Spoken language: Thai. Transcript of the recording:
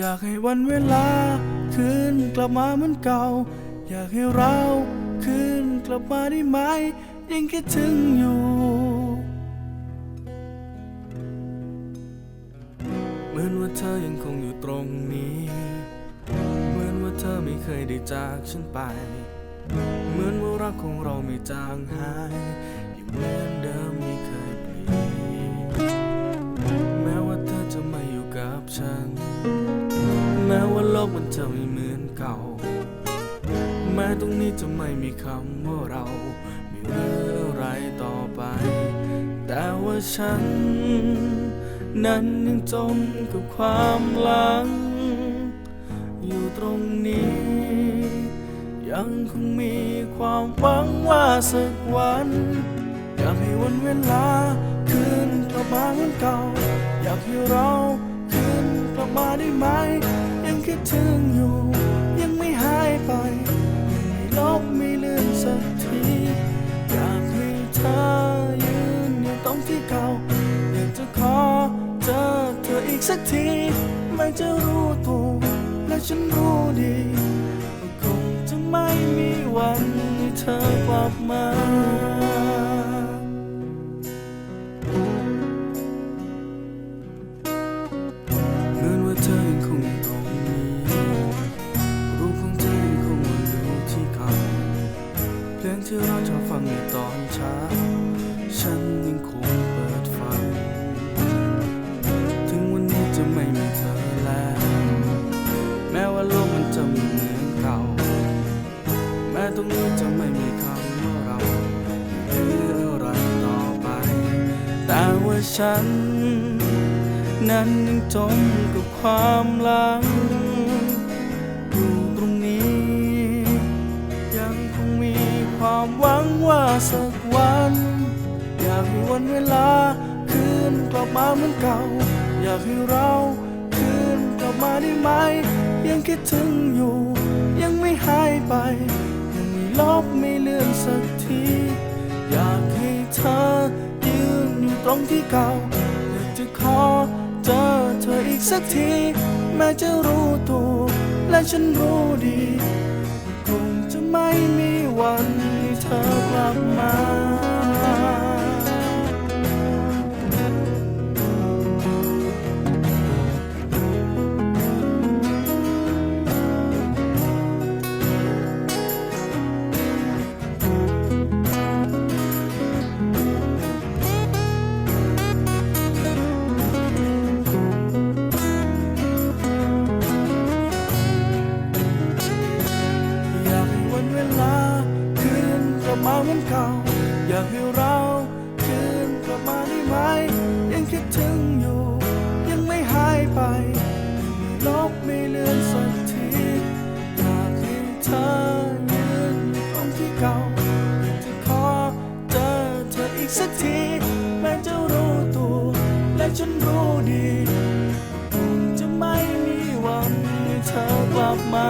อยากให้วันเวลา คืนกลับมาเหมือนเก่า อยากให้เราคืนกลับมาได้ไหม ยังคิดถึงอยู่ เหมือนว่าเธอยังคงอยู่ตรงนี้ เหมือนว่าเธอไม่เคยได้จากฉันไป เหมือนว่ารักของเราไม่จางหายยังเหมือนเดิมไม่เคย กมันจะไม่เหมือนเก่า แม้ตรงนี้จะไม่มีคำว่าเรา ไม่รู้อะไรต่อไป แต่ว่าฉัน นั้นยังจมกับความหลัง อยู่ตรงนี้ ยังคงมีความหวังว่าสักวัน อยากให้วันเวลาคืนกลับมาเหมือนเก่า อยากให้เราคืนกลับมาได้ไหม คิดถึงอยู่ ยังไม่หายไปไม่ลบไม่เลือนสักที อยากให้เธอยืนอยู่ตรงที่เก่า อยากจะขอเจอเธออีกสักทีแม้จะรู้ตัวและฉันรู้ดีว่าคงจะไม่มีวันให้เธอกลับมา แต่ว่าฉัน นั้นยังจมกับความหลัง อยู่ตรงนี้ ยังคงมีความหวังว่าสักวัน อยากให้วันเวลาคืนกลับมาเหมือนเก่า อยากให้เราคืนกลับมาได้ไหม ยังคิดถึงอยู่ ยังไม่หายไป ยังไม่ลบไม่เลือนสักที อยากให้เธอ ตรงที่เก่าอยากจะขอเจอเธออีกสักที แม้จะรู้ตัวและฉันรู้ดี คงจะไม่มีวันให้เธอ เวลา คืนกลับมาเหมือนเก่า อยากให้เรา คืนกลับมาได้ไหม ยังคิดถึงอยู่ ยังไม่หายไปไม่ลบไม่เลือนสักทีอยากให้เธอยืนอยู่ตรงที่เก่าจะขอเจอเธออีกสักทีแม้จะรู้ตัว และฉันรู้ดีคงจะไม่มีวันให้เธอกลับมา